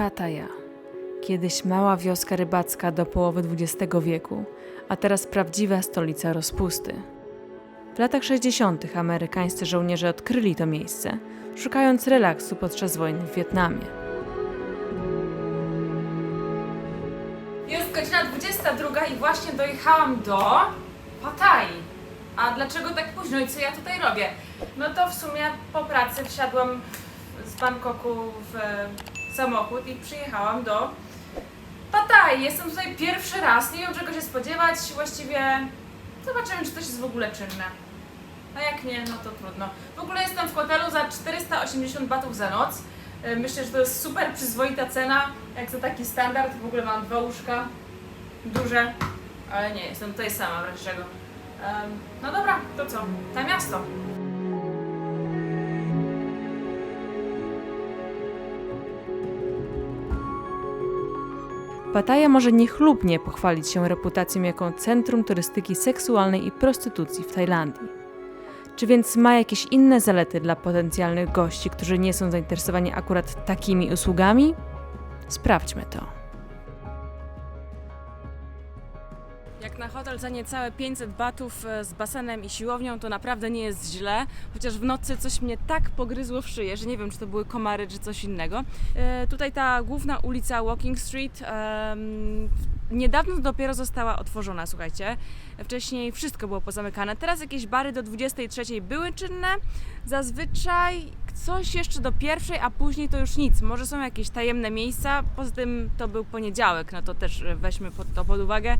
Pattaya. Kiedyś mała wioska rybacka do połowy XX wieku, a teraz prawdziwa stolica rozpusty. W latach 60. amerykańscy żołnierze odkryli to miejsce, szukając relaksu podczas wojny w Wietnamie. Jest godzina 22 i właśnie dojechałam do Pattaya. A dlaczego tak późno i co ja tutaj robię? No to w sumie po pracy wsiadłam z Bangkoku w samochód i przyjechałam do Pattaya. Jestem tutaj pierwszy raz, nie wiem czego się spodziewać. Właściwie zobaczymy, czy to jest w ogóle czynne. A jak nie, no to trudno. W ogóle jestem w hotelu za 480 batów za noc. E, Myślę, że to jest super przyzwoita cena, jak za taki standard. W ogóle mam dwa łóżka, duże, ale nie, jestem tutaj sama, w czego. Em, no dobra, to co? Na miasto. Pattaya może niechlubnie pochwalić się reputacją jako centrum turystyki seksualnej i prostytucji w Tajlandii. Czy więc ma jakieś inne zalety dla potencjalnych gości, którzy nie są zainteresowani akurat takimi usługami? Sprawdźmy to. Na hotel za niecałe 500 batów e, z basenem i siłownią, to naprawdę nie jest źle. Chociaż w nocy coś mnie tak pogryzło w szyję, że nie wiem, czy to były komary, czy coś innego. E, tutaj ta główna ulica Walking Street niedawno dopiero została otworzona, słuchajcie. Wcześniej wszystko było pozamykane. Teraz jakieś bary do 23 były czynne. Zazwyczaj coś jeszcze do pierwszej, a później to już nic. Może są jakieś tajemne miejsca. Poza tym to był poniedziałek, no to też weźmy to pod uwagę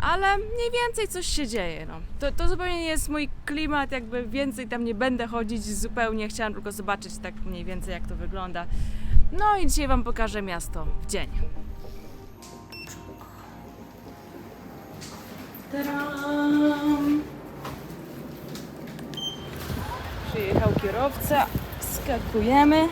ale mniej więcej coś się dzieje. No. To, to zupełnie nie jest mój klimat, jakby więcej tam nie będę chodzić zupełnie. Chciałam tylko zobaczyć tak mniej więcej jak to wygląda. No i dzisiaj Wam pokażę miasto w dzień. Tadam! Przyjechał kierowca, skakujemy.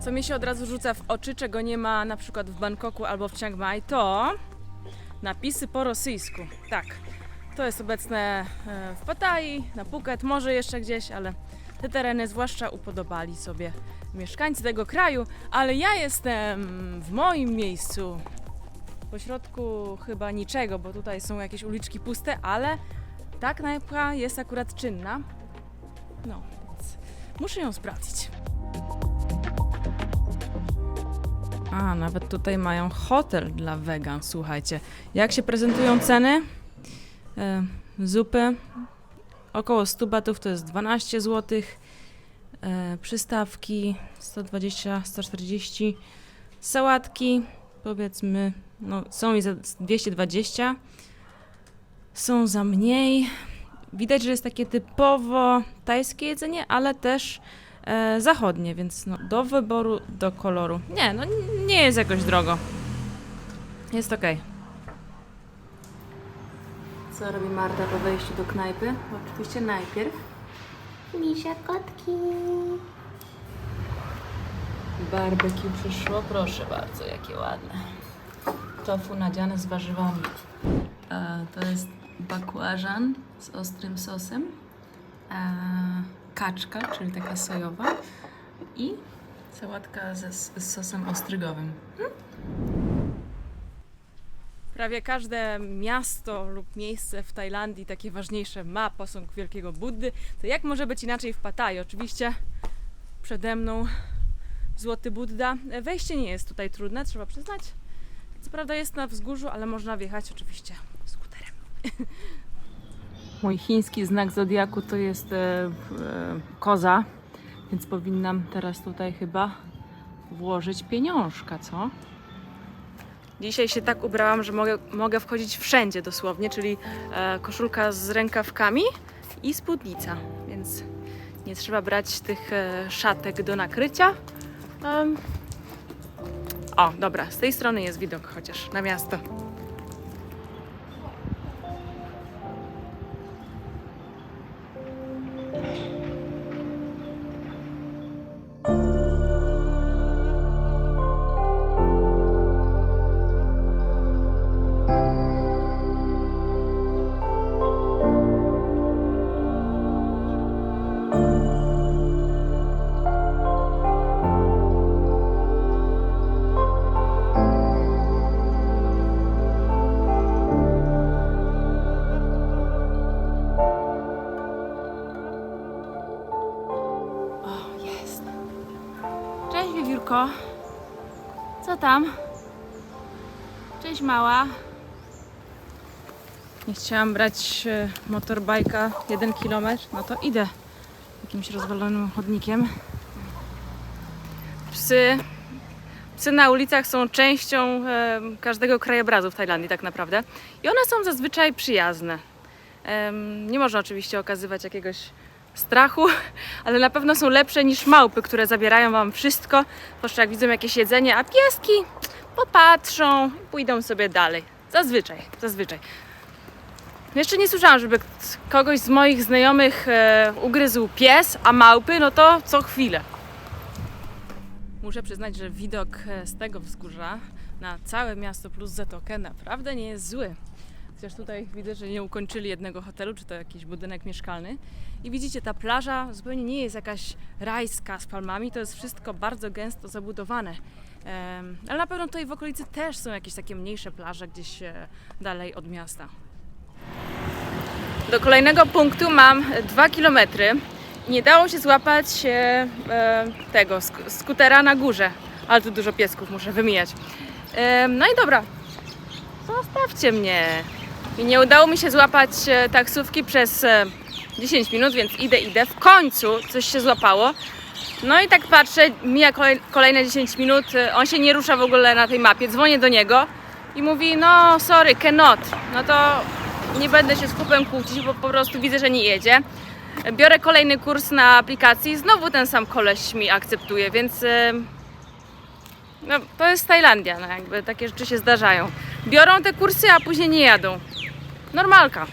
Co mi się od razu rzuca w oczy, czego nie ma na przykład w Bangkoku albo w Chiang Mai, to napisy po rosyjsku. Tak, to jest obecne e, w Pattaya, na Phuket, może jeszcze gdzieś, ale te tereny zwłaszcza upodobali sobie mieszkańcy tego kraju, ale ja jestem w moim miejscu. Po środku chyba niczego, bo tutaj są jakieś uliczki puste, ale ta knajpka jest akurat czynna. No, więc muszę ją sprawdzić. A, nawet tutaj mają hotel dla wegan, słuchajcie. Jak się prezentują ceny? E, zupy około 100 batów to jest 12 zł. E, przystawki 120, 140. Sałatki powiedzmy, no, są i za 220. Są za mniej. Widać, że jest takie typowo tajskie jedzenie, ale też e, zachodnie, więc no, do wyboru, do koloru. Nie, no nie jest jakoś drogo. Jest okej. Co robi Marta po wejściu do knajpy? Oczywiście najpierw Misia kotki. barbecue przyszło. Proszę bardzo, jakie ładne. Tofu nadziane z warzywami. E, to jest bakłażan z ostrym sosem. E, kaczka, czyli taka sojowa. I sałatka ze, z sosem ostrygowym. Prawie każde miasto lub miejsce w Tajlandii takie ważniejsze ma posąg Wielkiego Buddy. To jak może być inaczej w Pattaya? Oczywiście przede mną Złoty Budda. Wejście nie jest tutaj trudne, trzeba przyznać. Co prawda jest na wzgórzu, ale można wjechać oczywiście skuterem. Mój chiński znak zodiaku to jest e, e, koza, więc powinnam teraz tutaj chyba włożyć pieniążka, co? Dzisiaj się tak ubrałam, że mogę, mogę wchodzić wszędzie dosłownie, czyli e, koszulka z rękawkami i spódnica, więc nie trzeba brać tych e, szatek do nakrycia. Em, o, dobra, z tej strony jest widok chociaż na miasto. Co tam? Cześć mała. Nie chciałam brać e, motorbajka 1 km, no to idę jakimś rozwalonym chodnikiem. Psy, psy na ulicach są częścią e, każdego krajobrazu w Tajlandii tak naprawdę i one są zazwyczaj przyjazne. Em, nie można oczywiście okazywać jakiegoś strachu, ale na pewno są lepsze niż małpy, które zabierają wam wszystko, czym jak widzą jakieś jedzenie, a pieski popatrzą i pójdą sobie dalej. Zazwyczaj, zazwyczaj. Jeszcze nie słyszałam, żeby kogoś z moich znajomych e, ugryzł pies, a małpy, no to co chwilę. Muszę przyznać, że widok e, z tego wzgórza na całe miasto plus Zatokę naprawdę nie jest zły. Chociaż tutaj widzę, że nie ukończyli jednego hotelu, czy to jakiś budynek mieszkalny. I widzicie, ta plaża zupełnie nie jest jakaś rajska z palmami, to jest wszystko bardzo gęsto zabudowane. Ale na pewno tutaj w okolicy też są jakieś takie mniejsze plaże gdzieś e, dalej od miasta. Do kolejnego punktu mam 2 km. Nie dało się złapać e, e, tego sk- skutera na górze, ale tu dużo piesków muszę wymijać. No i dobra, zostawcie mnie. I nie udało mi się złapać e, taksówki przez e, 10 minut, więc idę, idę. W końcu coś się złapało. No i tak patrzę, mija kolej, kolejne 10 minut, e, on się nie rusza w ogóle na tej mapie. Dzwonię do niego i mówi, no sorry, cannot. No to nie będę się z chłopem kłócić, bo po prostu widzę, że nie jedzie. Biorę kolejny kurs na aplikacji, znowu ten sam koleś mi akceptuje, więc e, no, to jest Tajlandia, no jakby takie rzeczy się zdarzają. Biorą te kursy, a później nie jadą. Normalka.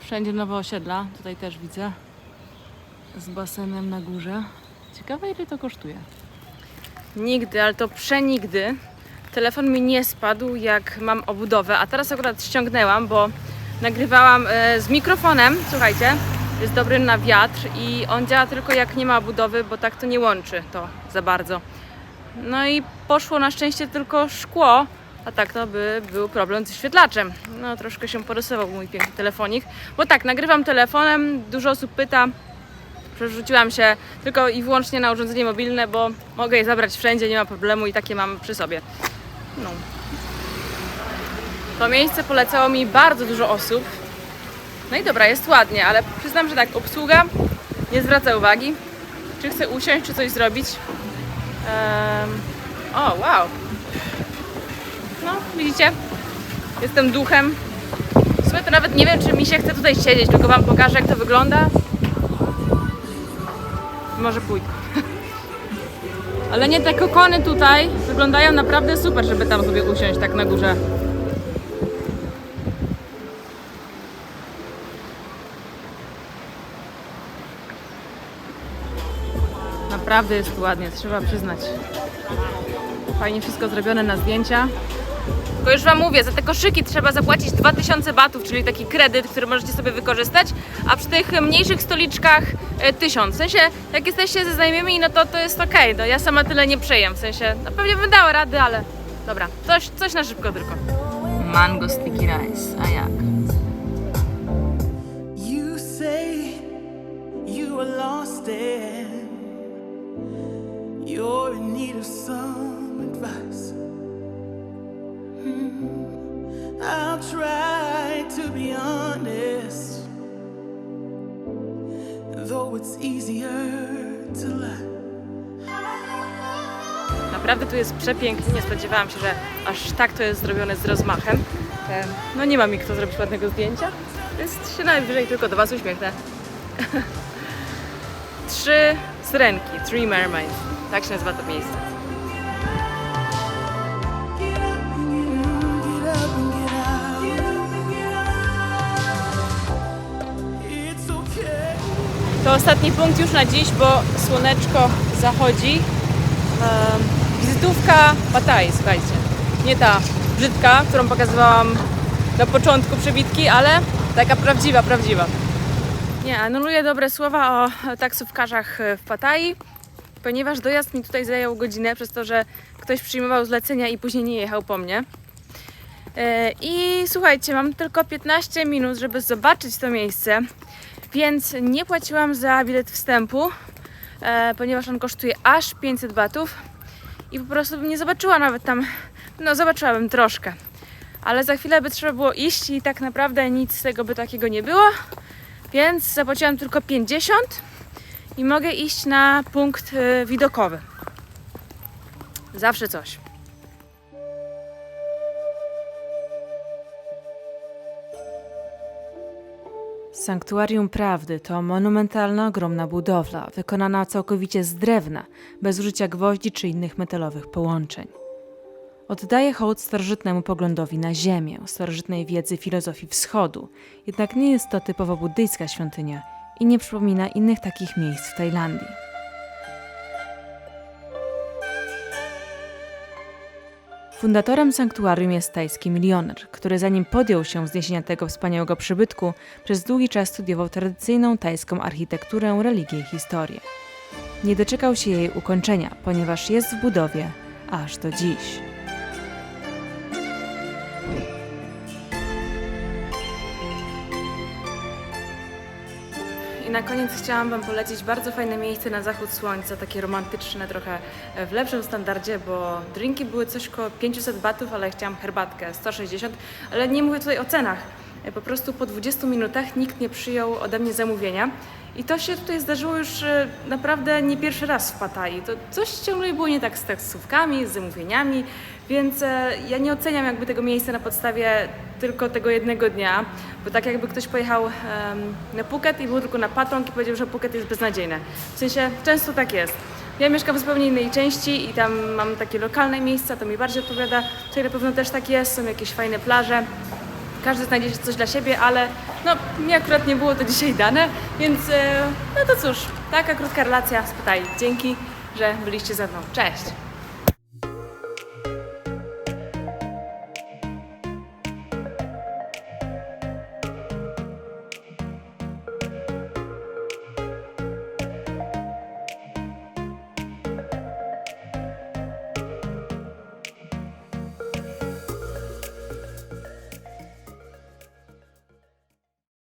Wszędzie nowe osiedla, tutaj też widzę. Z basenem na górze. Ciekawe ile to kosztuje. Nigdy, ale to przenigdy. Telefon mi nie spadł jak mam obudowę, a teraz akurat ściągnęłam, bo nagrywałam e, z mikrofonem, słuchajcie, jest dobry na wiatr i on działa tylko jak nie ma obudowy, bo tak to nie łączy to za bardzo. No i poszło na szczęście tylko szkło, a tak to by był problem z wyświetlaczem. No troszkę się porysował mój piękny telefonik, bo tak, nagrywam telefonem, dużo osób pyta, przerzuciłam się tylko i wyłącznie na urządzenie mobilne, bo mogę je zabrać wszędzie, nie ma problemu i takie mam przy sobie. No. To miejsce polecało mi bardzo dużo osób. No i dobra, jest ładnie, ale przyznam, że tak, obsługa nie zwraca uwagi, czy chcę usiąść, czy coś zrobić. Em, o, wow. No, widzicie? Jestem duchem. W sumie to nawet nie wiem, czy mi się chce tutaj siedzieć, tylko Wam pokażę, jak to wygląda. Może pójdę. Ale nie, te kokony tutaj wyglądają naprawdę super, żeby tam sobie usiąść tak na górze. Naprawdę jest ładnie, trzeba przyznać. Fajnie wszystko zrobione na zdjęcia. Tylko już Wam mówię, za te koszyki trzeba zapłacić 2000 batów, czyli taki kredyt, który możecie sobie wykorzystać, a przy tych mniejszych stoliczkach e, 1000. W sensie, jak jesteście ze znajomymi, no to to jest okej, no ja sama tyle nie przejem, w sensie, no pewnie bym dała rady, ale dobra, coś, coś na szybko tylko. Mango sticky rice, a jak? You say you are lost and you're in need of some Naprawdę tu jest przepięknie, nie spodziewałam się, że aż tak to jest zrobione z rozmachem. Em, No nie ma mi kto zrobić ładnego zdjęcia, więc się najwyżej tylko do Was uśmiechnę. Trzy syrenki, Three Mermaids, tak się nazywa to miejsce. To ostatni punkt już na dziś, bo słoneczko zachodzi. Wizytówka Pattaya, słuchajcie. Nie ta brzydka, którą pokazywałam na początku przebitki, ale taka prawdziwa, prawdziwa. Nie, anuluję dobre słowa o taksówkarzach w Pattaya, ponieważ dojazd mi tutaj zajął godzinę przez to, że ktoś przyjmował zlecenia i później nie jechał po mnie. E, I słuchajcie, mam tylko 15 minut, żeby zobaczyć to miejsce, więc nie płaciłam za bilet wstępu. e, ponieważ on kosztuje aż 500 batów i po prostu bym nie zobaczyła nawet tam, no zobaczyłabym troszkę. Ale za chwilę by trzeba było iść i tak naprawdę nic z tego by takiego nie było, więc zapłaciłam tylko 50 i mogę iść na punkt e, widokowy. Zawsze coś. Sanktuarium Prawdy to monumentalna, ogromna budowla, wykonana całkowicie z drewna, bez użycia gwoździ czy innych metalowych połączeń. Oddaje hołd starożytnemu poglądowi na Ziemię, starożytnej wiedzy filozofii wschodu, jednak nie jest to typowo buddyjska świątynia i nie przypomina innych takich miejsc w Tajlandii. Fundatorem sanktuarium jest tajski milioner, który zanim podjął się wzniesienia tego wspaniałego przybytku, przez długi czas studiował tradycyjną tajską architekturę, religię i historię. Nie doczekał się jej ukończenia, ponieważ jest w budowie aż do dziś. Na koniec chciałam Wam polecić bardzo fajne miejsce na zachód słońca, takie romantyczne, trochę e, w lepszym standardzie, bo drinki były coś koło 500 batów, ale chciałam herbatkę 160, ale nie mówię tutaj o cenach. E, Po prostu po 20 minutach nikt nie przyjął ode mnie zamówienia. I to się tutaj zdarzyło już e, naprawdę nie pierwszy raz w Pattaya. To coś ciągle było nie tak z taksówkami, z zamówieniami, więc e, ja nie oceniam jakby tego miejsca na podstawie tylko tego jednego dnia, bo tak jakby ktoś pojechał na Phuket i był tylko na Patong i powiedział, że Phuket jest beznadziejne. W sensie często tak jest. Ja mieszkam w zupełnie innej części i tam mam takie lokalne miejsca, to mi bardziej odpowiada. Tutaj na pewno też tak jest, są jakieś fajne plaże. Każdy znajdzie coś dla siebie, ale no mi akurat nie było to dzisiaj dane, więc e, no to cóż, taka krótka relacja z. Dzięki, że byliście ze mną. Cześć!